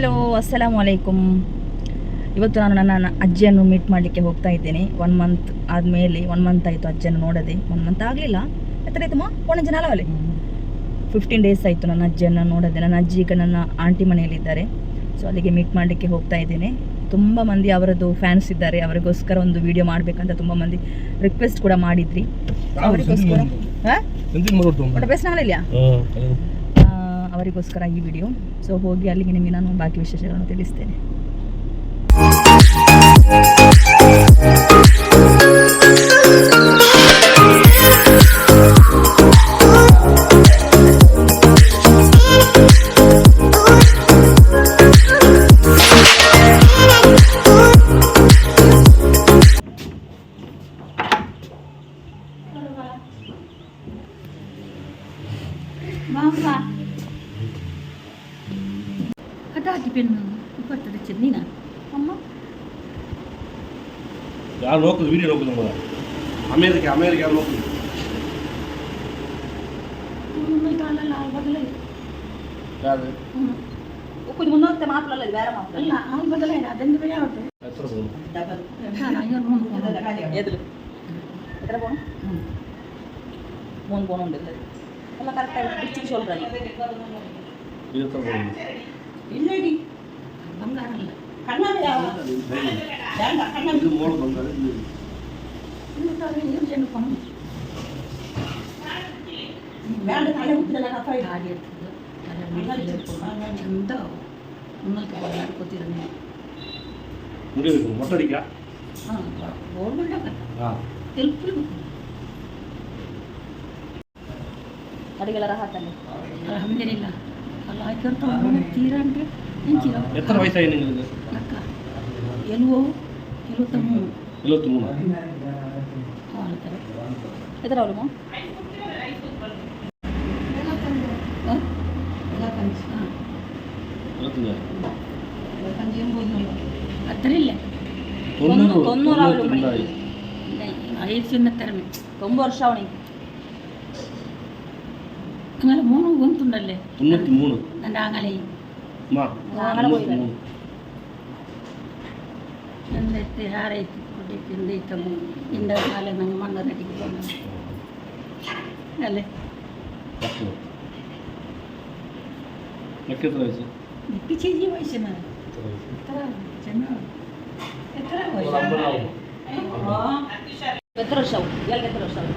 hello ಅಸ್ಸಲಾಮ್ ವಲೈಕುಮ್ ಇವತ್ತು ನಾನು ನನ್ನ ಅಜ್ಜಿಯನ್ನು ಮೀಟ್ ಮಾಡಲಿಕ್ಕೆ ಹೋಗ್ತಾ ಇದ್ದೇನೆ ಒನ್ ಮಂತ್ ಆದಮೇಲೆ ಒನ್ ಮಂತ್ ಆಯಿತು ಅಜ್ಜಿಯನ್ನು ನೋಡದೆ ಒನ್ ಮಂತ್ ಆಗಲಿಲ್ಲ ಎತ್ತರ ಆಯ್ತಮ್ಮ ಒಣ ಜನ ಅಲ್ಲವಲ್ಲಿ ಫಿಫ್ಟೀನ್ ಡೇಸ್ ಆಯಿತು ನನ್ನ ಅಜ್ಜಿಯನ್ನು ನೋಡದೆ ನನ್ನ ಅಜ್ಜಿ ಈಗ ನನ್ನ ಆಂಟಿ ಮನೆಯಲ್ಲಿದ್ದಾರೆ ಸೊ ಅಲ್ಲಿಗೆ ಮೀಟ್ ಮಾಡಲಿಕ್ಕೆ ಹೋಗ್ತಾ ಇದ್ದೇನೆ ತುಂಬ ಮಂದಿ ಅವರದ್ದು ಫ್ಯಾನ್ಸ್ ಇದ್ದಾರೆ ಅವರಿಗೋಸ್ಕರ ಒಂದು ವಿಡಿಯೋ ಮಾಡಬೇಕಂತ ತುಂಬ ಮಂದಿ ರಿಕ್ವೆಸ್ಟ್ ಕೂಡ ಮಾಡಿದ್ರಿ ಅವರಿಗೋಸ್ಕರ ಅವರಿಗೋಸ್ಕರ ಈ ವಿಡಿಯೋ ಸೊ ಹೋಗಿ ಅಲ್ಲಿಗೆ ನಿಮಗೆ ನಾನು ಬಾಕಿ ವಿಶೇಷಗಳನ್ನು ತಿಳಿಸ್ತೇನೆ పెద్దాటి పెన్ను ఇప్పుడు వచ్చింది నేను అమ్మ யார் நோக்குது வீடியோ நோக்குது உங்களை அமெரிக்கா அமெரிக்கா நோக்குது யாரு கொஞ்சம் முன்னோர்த்த மாப்பிள்ள வேற மாப்பிள்ள ஆள் பதில ரெண்டு பேரே ஆகட்டும் எத்தனை போகணும் எதுல எத்தனை போகணும் மூணு போகணும் எல்லாம் கரெக்டாக பிடிச்சி சொல்கிறேன் இருபத்தாறு போகணும் இல்லடி பங்காரம் இல்லை கண்ணாடியா கலாய்க்கிறோம் தீராண்டு எத்தனை வயசாகி எங்களுக்கு அக்கா எழுவோ எழுபத்தி மூணு எழுபத்தி மூணு எத்தனை வருமா അത്രയില്ല തൊണ്ണൂറാവിലും ആയിരത്തി എണ്ണത്തരം ഒമ്പത് വർഷമാണ് അങ്ങനെ മൂന്ന് കുഞ്ഞുണ്ടല്ലേ തൊണ്ണൂറ്റി മൂന്ന് എൻ്റെ ആങ്ങളെയും എന്നിട്ട് ആരായിട്ട് എത്ര വർഷം വർഷമാവും എത്ര വർഷമാവും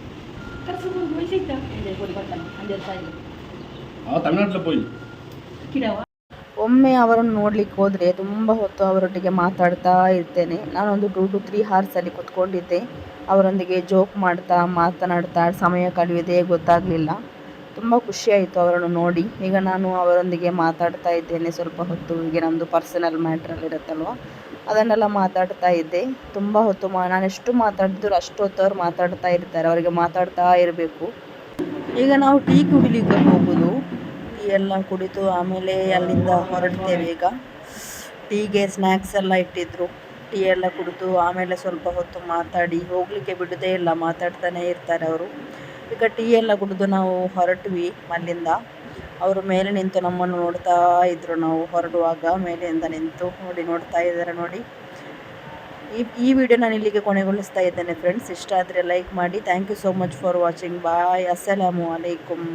ಒಮ್ಮೆ ಅವರನ್ನು ನೋಡ್ಲಿಕ್ಕೆ ಹೋದ್ರೆ ತುಂಬಾ ಹೊತ್ತು ಅವರೊಟ್ಟಿಗೆ ಮಾತಾಡ್ತಾ ಇರ್ತೇನೆ ನಾನೊಂದು ಟೂ ಟು ತ್ರೀ ಅಲ್ಲಿ ಕುತ್ಕೊಂಡಿದ್ದೆ ಅವರೊಂದಿಗೆ ಜೋಕ್ ಮಾಡ್ತಾ ಮಾತನಾಡ್ತಾ ಸಮಯ ಕಳೆಯುವುದೇ ಗೊತ್ತಾಗ್ಲಿಲ್ಲ ತುಂಬ ಖುಷಿಯಾಯಿತು ಅವರನ್ನು ನೋಡಿ ಈಗ ನಾನು ಅವರೊಂದಿಗೆ ಮಾತಾಡ್ತಾ ಇದ್ದೇನೆ ಸ್ವಲ್ಪ ಹೊತ್ತು ಈಗ ನಮ್ಮದು ಪರ್ಸನಲ್ ಮ್ಯಾಟ್ರಲ್ಲಿ ಇರುತ್ತಲ್ವ ಅದನ್ನೆಲ್ಲ ಮಾತಾಡ್ತಾ ಇದ್ದೆ ತುಂಬ ಹೊತ್ತು ಮಾ ನಾನು ಎಷ್ಟು ಮಾತಾಡಿದ್ರು ಅಷ್ಟು ಹೊತ್ತು ಅವ್ರು ಮಾತಾಡ್ತಾ ಇರ್ತಾರೆ ಅವರಿಗೆ ಮಾತಾಡ್ತಾ ಇರಬೇಕು ಈಗ ನಾವು ಟೀ ಕುಡಿಲಿಕ್ಕೆ ಹೋಗೋದು ಟೀ ಎಲ್ಲ ಕುಡಿತು ಆಮೇಲೆ ಅಲ್ಲಿಂದ ಹೊರಡ್ತೇವೆ ಈಗ ಟೀಗೆ ಸ್ನ್ಯಾಕ್ಸ್ ಎಲ್ಲ ಇಟ್ಟಿದ್ರು ಟೀ ಎಲ್ಲ ಕುಡಿತು ಆಮೇಲೆ ಸ್ವಲ್ಪ ಹೊತ್ತು ಮಾತಾಡಿ ಹೋಗಲಿಕ್ಕೆ ಬಿಡೋದೇ ಇಲ್ಲ ಮಾತಾಡ್ತಾನೇ ಇರ್ತಾರೆ ಅವರು ಈಗ ಟೀ ಎಲ್ಲ ಕುಡಿದು ನಾವು ಹೊರಟ್ವಿ ಅಲ್ಲಿಂದ ಅವರು ಮೇಲೆ ನಿಂತು ನಮ್ಮನ್ನು ನೋಡ್ತಾ ಇದ್ದರು ನಾವು ಹೊರಡುವಾಗ ಮೇಲೆಯಿಂದ ನಿಂತು ನೋಡಿ ನೋಡ್ತಾ ಇದ್ದಾರೆ ನೋಡಿ ಈ ಈ ವಿಡಿಯೋ ನಾನು ಇಲ್ಲಿಗೆ ಕೊನೆಗೊಳಿಸ್ತಾ ಇದ್ದೇನೆ ಫ್ರೆಂಡ್ಸ್ ಇಷ್ಟ ಆದರೆ ಲೈಕ್ ಮಾಡಿ thank you so much for watching bye ಅಸ್ಸಲಾಮು ಅಲೈಕುಮ್